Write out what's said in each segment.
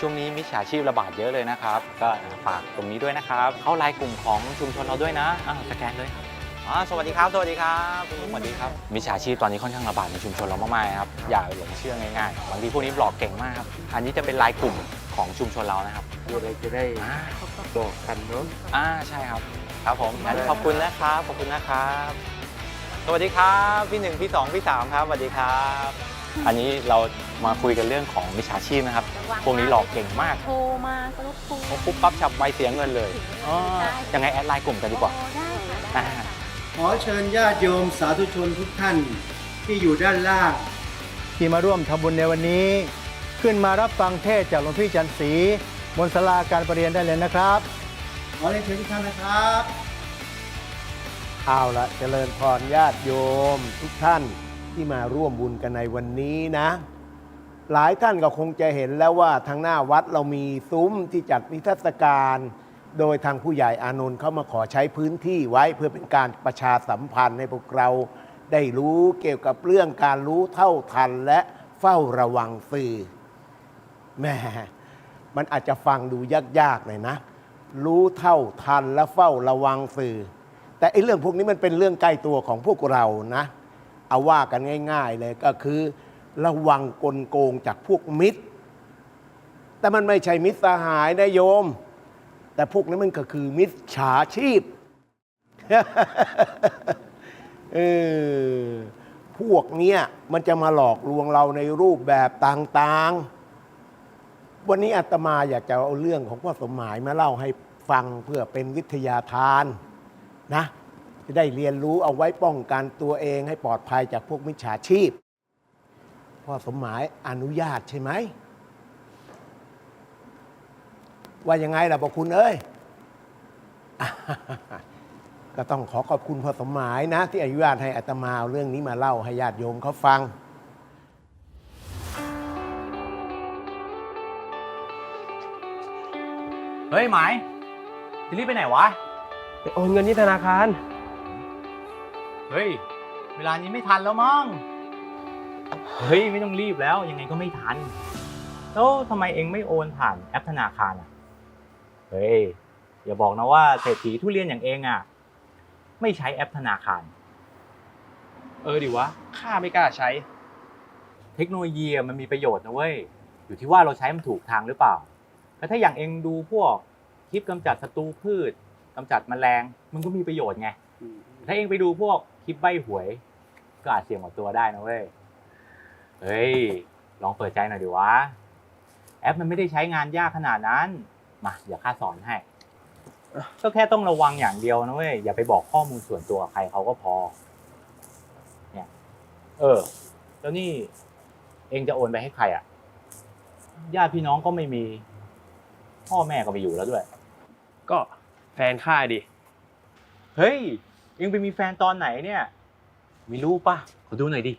ช่วงนี้มิจฉาชีพระบาดเยอะเลยนะครับ ก็ฝากตรงนี้ด้วยนะครับ เข้าไลน์กลุ่มของชุมชนเราด้วยนะอ่าสแกนเลยครับอ๋อสวัสดีครับ สวัสดีครับคุณลุงสวัสดีครับมิจฉาชีพตอนนี้ค่อนข้างระบาดในชุมชนเรามากๆครับ อย่าหลงเชื่อง่ายๆ บางทีพวกนี้หลอกเก่งมากครับ อันนี้จะเป็นไลน์กลุ่มของชุมชนเรานะครับมีอะไรจะได้อ่าบอกกันเนาะอ่าใช่ครับ ครับผมงั้นขอบคุณนะครับ ขอบคุณนะครับ สวัสดีครับ พี่หนึ่งพี่สองพี่สามครับ สวัสดีครับ อันนี้เรามาคุยกันเรื่องของมิจฉาชีพนะครับ พวกนี้หลอกเก่งมาก โทรมาก็รบกวนเขาปุ๊บปั๊บฉับไวเสียเงินเลยอ๋อยังไงแอดไลน์กลุ่มกันดีกว่าโอ้ได้ค่ะอ่าได้ค่ะ ขอเชิญญาติโยมสาธุชนทุกท่านที่อยู่ด้านล่าง ที่มาร่วมทำบุญในวันนี้ ขึ้นมารับฟังเทศน์จากหลวงพี่จันทร์ศรีบนศาลาการประเรียนได้เลยนะครับ ขอเรียนเชิญทุกท่านนะครับเอาละเจริญพรญาติโยมทุกท่าน ที่มาร่วมบุญกันในวันนี้นะ หลายท่านก็คงจะเห็นแล้วว่าทางหน้าวัดเรามีซุ้มที่จัดนิทรรศการ โดยทางผู้ใหญ่อานนท์เข้ามาขอใช้พื้นที่ไว้เพื่อเป็นการประชาสัมพันธ์ให้พวกเราได้รู้เกี่ยวกับเรื่องการรู้เท่าทันและเฝ้าระวังสื่อแหม่มันอาจจะฟังดูยากๆหน่อยนะ รู้เท่าทันและเฝ้าระวังสื่อ แต่ไอ้เรื่องพวกนี้มันเป็นเรื่องใกล้ตัวของพวกเรานะ เอาว่ากันง่าย ๆ เลยก็คือ ระวังกลโกงจากพวกมิตร แต่มันไม่ใช่มิตรสหายนะโยม แต่พวกนี้มันก็คือมิจฉาชีพเออพวกเนี้ยมันจะมาหลอกลวงเราในรูปแบบต่างๆ วันนี้อาตมาอยากจะเอาเรื่องของพ่อสมหมายมาเล่าให้ฟังเพื่อเป็นวิทยาทานนะ จะได้เรียนรู้เอาไว้ป้องกันตัวเองให้ปลอดภัยจากพวกมิจฉาชีพ พ่อสมหมายอนุญาตใช่ไหม ว่ายังไงล่ะบอกคุณเอ้ย ก็ต้องขอขอบคุณพ่อสมหมายนะ ที่อนุญาตให้อาตมาเอาเรื่องนี้มาเล่าให้ญาติโยมเขาฟังเฮ้ยหมายจะรีบไปไหนวะ ไปโอนเงินที่ธนาคาร เฮ้ย เวลานี้ไม่ทันแล้วมั้ง เฮ้ย ไม่ต้องรีบแล้ว ยังไงก็ไม่ทัน แล้วทำไมเองไม่โอนผ่านแอปธนาคารอะ เฮ้ย อย่าบอกนะว่าเศรษฐีทุเรียนอย่างเองอะ ไม่ใช้แอปธนาคาร เออดิวะข้าไม่กล้าใช้ เทคโนโลยีอะมันมีประโยชน์นะเว้ย อยู่ที่ว่าเราใช้มันถูกทางหรือเปล่าแล้วถ้าอย่างเองดูพวกคลิปกำจัดศัตรูพืชกำจัดแมลง มันก็มีประโยชน์ไง ถ้าเองไปดูพวกคลิปใบหวย ก็อาจเสี่ยงกับตัวได้นะเว้ย เฮ้ย ลองเปิดใจหน่อยดิวะ แอปมันไม่ได้ใช้งานยากขนาดนั้น มาเดี๋ยวข้าสอนให้ ก็แค่ต้องระวังอย่างเดียวนะเว้ย อย่าไปบอกข้อมูลส่วนตัวใครเขาก็พอ เนี่ย เออ แล้วนี่ เองจะโอนไปให้ใครอะ ญาติพี่น้องก็ไม่มี พ่อแม่ก็ไม่อยู่แล้วด้วย ก็แฟนข้าดิ เฮ้ย เองไปมีแฟนตอนไหนเนี่ย มีรูปป่ะขอดูหน่อยดิ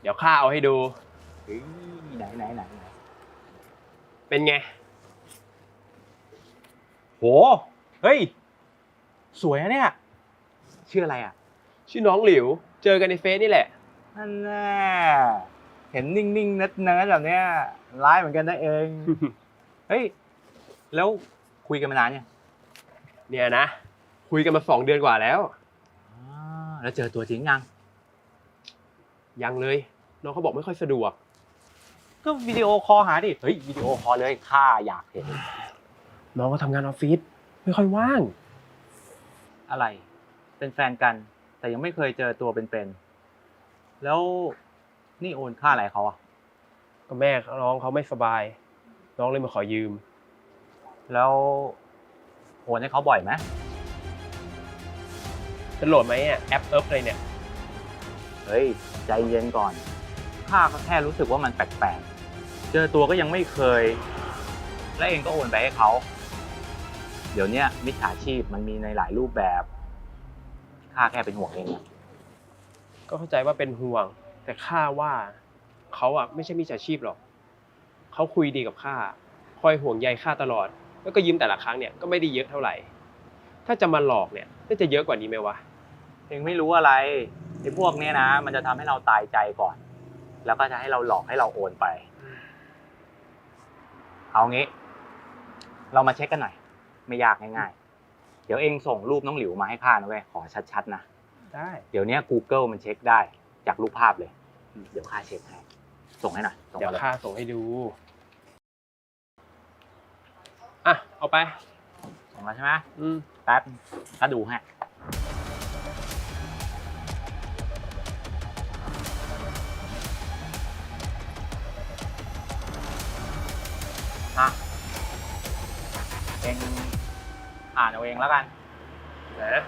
เดี๋ยวข้าเอาให้ดู เฮ้ยไหนไหนไหนไหนเป็นไง โห เฮ้ย สวยนะเนี่ย ชื่ออะไรอะ ชื่อน้องหลิว เจอกันในเฟซนี่แหละ นั่นแน่เห็นนิ่งๆเนิร์ดๆแบบเนี้ยร้ายเหมือนกันนะเอง เฮ้ย แล้วคุยกันมานานเนี่ยงเนี่ยนะ คุยกันมาสองเดือนกว่าแล้ว อ่าแล้วเจอตัวจริงยัง ยังเลย น้องเขาบอกไม่ค่อยสะดวก ก็วิดีโอคอลหาดิ เฮ้ยวิดีโอคอลเลยข้าอยากเห็น น้องก็ทำงานออฟฟิศไม่ค่อยว่าง อะไร เป็นแฟนกัน แต่ยังไม่เคยเจอตัวเป็นๆ แล้วนี่โอนค่าอะไรเขาอะก็แม่น้องเขาไม่สบาย น้องเลยมาขอยืม แล้วโอนให้เขาบ่อยไหม จะโหลดไหมอะแอปเอิร์ฟเลยเนี่ย เฮ้ย ใจเย็นก่อน ข้าก็แค่รู้สึกว่ามันแปลกๆ เจอตัวก็ยังไม่เคย และเองก็โอนไปให้เขา เดี๋ยวเนี้ยมิจฉาชีพมันมีในหลายรูปแบบ ข้าแค่เป็นห่วงเองอะก็เข้าใจว่าเป็นห่วง แต่ข้าว่าเขาอะไม่ใช่มิจฉาชีพหรอก เขาคุยดีกับข้าคอยห่วงใยข้าตลอด แล้วก็ยืมแต่ละครั้งเนี่ยก็ไม่ได้เยอะเท่าไหร่ ถ้าจะมาหลอกเนี่ยน่าจะเยอะกว่านี้ไหมวะ เองไม่รู้อะไรไอ้พวกเนี้ยนะ มันจะทำให้เราตายใจก่อน แล้วก็จะให้เราหลอกให้เราโอนไป เอางี้ เรามาเช็คกันหน่อย ไม่ยากง่ายๆ เดี๋ยวเองส่งรูปน้องหลิวมาให้ข้านะเว้ยขอชัดๆนะ ได้เดี๋ยวเนี้ย Google มันเช็คได้จากรูปภาพเลย เดี๋ยวข้าเช็คให้ ส่งให้หน่อย ส่งเดี๋ยมาวเลย ข้าส่งให้ดู อะ เอาไป ส่งมาใช่ไหมอืม แป๊บข้าดูให้ อะเองอ่านเอาเองแล้วกันนะ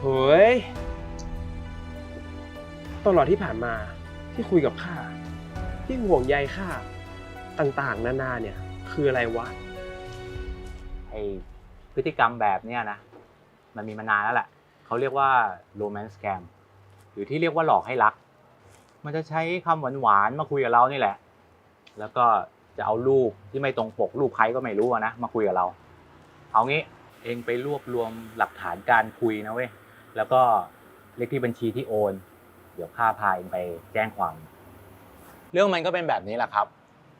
เฮ้ย ตลอดที่ผ่านมาที่คุยกับข้าที่ห่วงใยข้าต่างๆ นานาเนี่ย คืออะไรวะ ไอ พฤติกรรมแบบเนี้ยนะ มันมีมานานแล้วแหละเขาเรียกว่า romance scam หรือที่เรียกว่าหลอกให้รัก มันจะใช้คำหวานๆมาคุยกับเรานี่แหละ แล้วก็จะเอารูปที่ไม่ตรงปกรูปใครก็ไม่รู้นะมาคุยกับเรา เอางี้เองไปรวบรวมหลักฐานการคุยนะเว้ยแล้วก็เลขที่บัญชีที่โอน เดี๋ยวข้าพาเองไปแจ้งความ เรื่องมันก็เป็นแบบนี้แหละครับ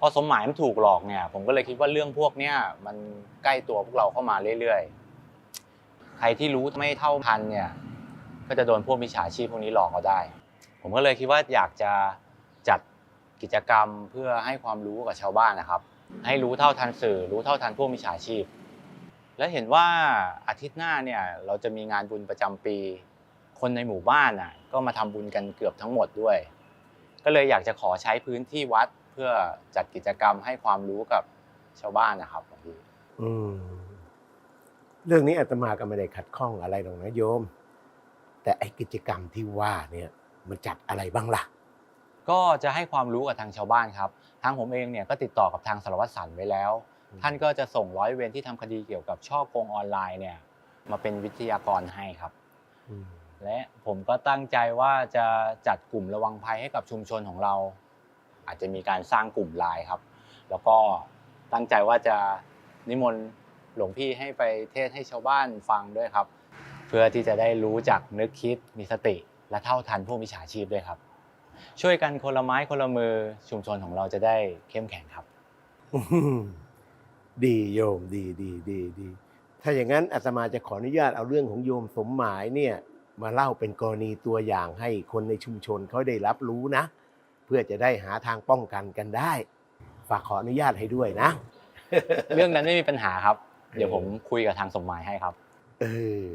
อสมหมายมันถูกหลอกเนี่ย ผมก็เลยคิดว่าเรื่องพวกเนี้ยมันใกล้ตัวพวกเราเข้ามาเรื่อยๆ ใครที่รู้ไม่เท่าทันเนี่ย ก็จะโดนพวกมิจฉาชีพพวกนี้หลอกเอาได้ ผมก็เลยคิดว่าอยากจะจัดกิจกรรมเพื่อให้ความรู้กับชาวบ้านนะครับ ให้รู้เท่าทันสื่อ รู้เท่าทันพวกมิจฉาชีพ และเห็นว่าอาทิตย์หน้าเนี่ยเราจะมีงานบุญประจำปี คนในหมู่บ้านน่ะก็มาทำบุญกันเกือบทั้งหมดด้วย ก็เลยอยากจะขอใช้พื้นที่วัด เพื่อจัดกิจกรรมให้ความรู้กับชาวบ้านนะครับหลวงพี่อืมเรื่องนี้อาตมาก็ไม่ได้ขัดข้องอะไรหรอกนะโยม แต่ไอกิจกรรมที่ว่าเนี่ยมันจัดอะไรบ้างล่ะ ก็จะให้ความรู้กับทางชาวบ้านครับ ทางผมเองเนี่ยก็ติดต่อกับทางสารวัตรสันไว้แล้ว อืม ท่านก็จะส่งร้อยเวรที่ทำคดีเกี่ยวกับช่อโกงออนไลน์เนี่ยมาเป็นวิทยากรให้ครับอืมและผมก็ตั้งใจว่าจะจัดกลุ่มระวังภัยให้กับชุมชนของเรา อาจจะมีการสร้างกลุ่มไลน์ครับ แล้วก็ตั้งใจว่าจะนิมนต์หลวงพี่ให้ไปเทศให้ชาวบ้านฟังด้วยครับ เพื่อที่จะได้รู้จักนึกคิดมีสติ และเท่าทันพวกมิจฉาชีพด้วยครับ ช่วยกันคนละไม้คนละมือชุมชนของเราจะได้เข้มแข็งครับดีโยมดีดีดีดีถ้าอย่างนั้นอาตมาจะขออนุญาตเอาเรื่องของโยมสมหมายเนี่ยมาเล่าเป็นกรณีตัวอย่างให้คนในชุมชนเขาได้รับรู้นะ เพื่อจะได้หาทางป้องกันกันได้ ฝากขออนุญาตให้ด้วยนะ เรื่องนั้นไม่มีปัญหาครับ เดี๋ยวผมคุยกับทางสมหมายให้ครับ เออ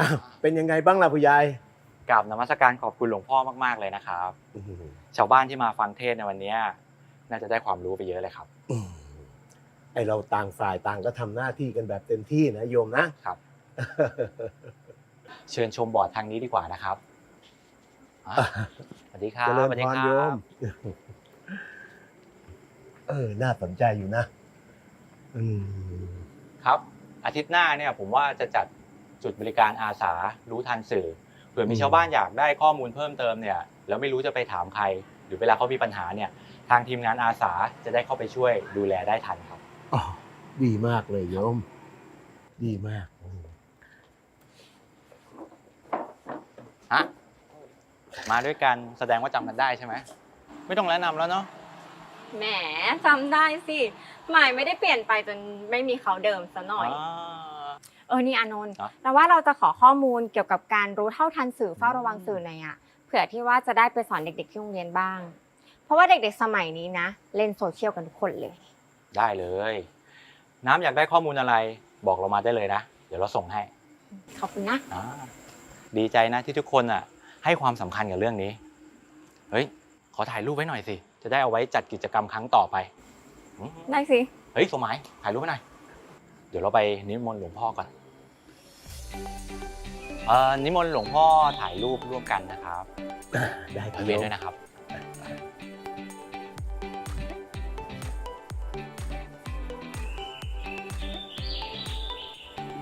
อ้าวเป็นยังไงบ้างล่ะผู้ใหญ่กราบนมัสการขอบคุณหลวงพ่อมากๆเลยนะครับอืมชาวบ้านที่มาฟังเทศน์ในวันเนี้ยน่าจะได้ความรู้ไปเยอะเลยครับอืมไอเราต่างฝ่ายต่างก็ทำหน้าที่กันแบบเต็มที่นะโยมนะครับ เชิญชมบอร์ดทางนี้ดีกว่านะครับอะ สวัสดีครับเจริญสวัสดีพครรับโยมเออ น่าสนใจอยู่นะ อืม ครับ อาทิตย์หน้าเนี่ย ผมว่าจะจัดจุดบริการอาสารู้ทันสื่อเผื่อมีอืมชาวบ้านอยากได้ข้อมูลเพิ่มเติมเนี่ยแล้วไม่รู้จะไปถามใคร หรือเวลาเขามีปัญหาเนี่ย ทางทีมงานอาสาจะได้เข้าไปช่วยดูแลได้ทันครับอ๋อดีมากเลยโยม ดีมากอืม ฮะ มาด้วยกันแสดงว่าจำกันได้ใช่ไหมไม่ต้องแนะนำแล้วเนาะแหมจำได้สิหมายไม่ได้เปลี่ยนไปจนไม่มีเขาเดิมซะหน่อยา เออนี่อานนท์ครับ แต่ว่าเราจะขอข้อมูลเกี่ยวกับการรู้เท่าทันสื่อเฝ้าระวังสื่อหน่อยอะเผื่อที่ว่าจะได้ไปสอนเด็ก ๆ ที่โรงเรียนบ้าง เพราะว่าเด็กๆสมัยนี้นะ เล่นโซเชียลกันทุกคนเลย ได้เลย น้ำอยากได้ข้อมูลอะไร บอกเรามาได้เลยนะ เดี๋ยวเราส่งให้ขอบคุณนะ อ่าดีใจนะที่ทุกคนอะ ให้ความสำคัญกับเรื่องนี้ เฮ้ย ขอถ่ายรูปไว้หน่อยสิ จะได้เอาไว้จัดกิจกรรมครั้งต่อไปอืมได้สิ เฮ้ยสมหมายถ่ายรูปไว้หน่อย เดี๋ยวเราไปนิมนต์หลวงพ่อก่อนเอ่อนิมนต์หลวงพ่อถ่ายรูปร่วมกันนะครับ ได้คขรัอบเวโยนมด้วยนะครับ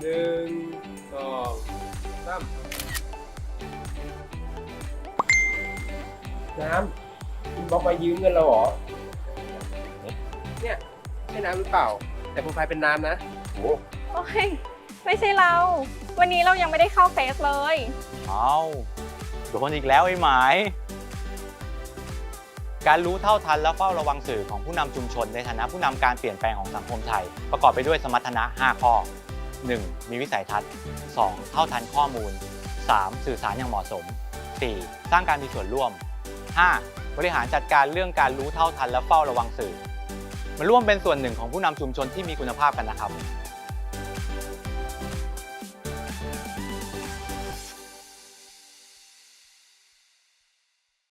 หนึ่งสองสาม น้ำคุณบอกมายืมเงินเราเหรอ เนี่ยใช่น้ำหรือเปล่า แต่โปรไฟล์เป็นน้ำนะโอ้ยไม่ใช่เรา วันนี้เรายังไม่ได้เข้าเฟซเลย เอาโดนอีกแล้วไอ้หมาย การรู้เท่าทันและเฝ้าระวังสื่อของผู้นำชุมชนในฐานะผู้นำการเปลี่ยนแปลงของสังคมไทย ประกอบไปด้วยสมรรถนะ 5 ข้อ 1. มีวิสัยทัศน์ 2. เท่าทันข้อมูล 3. สื่อสารอย่างเหมาะสม 4. สร้างการมีส่วนร่วม 5. บริหารจัดการเรื่องการรู้เท่าทันและเฝ้าระวังสื่อ มาร่วมเป็นส่วนหนึ่งของผู้นำชุมชนที่มีคุณภาพกันนะครับ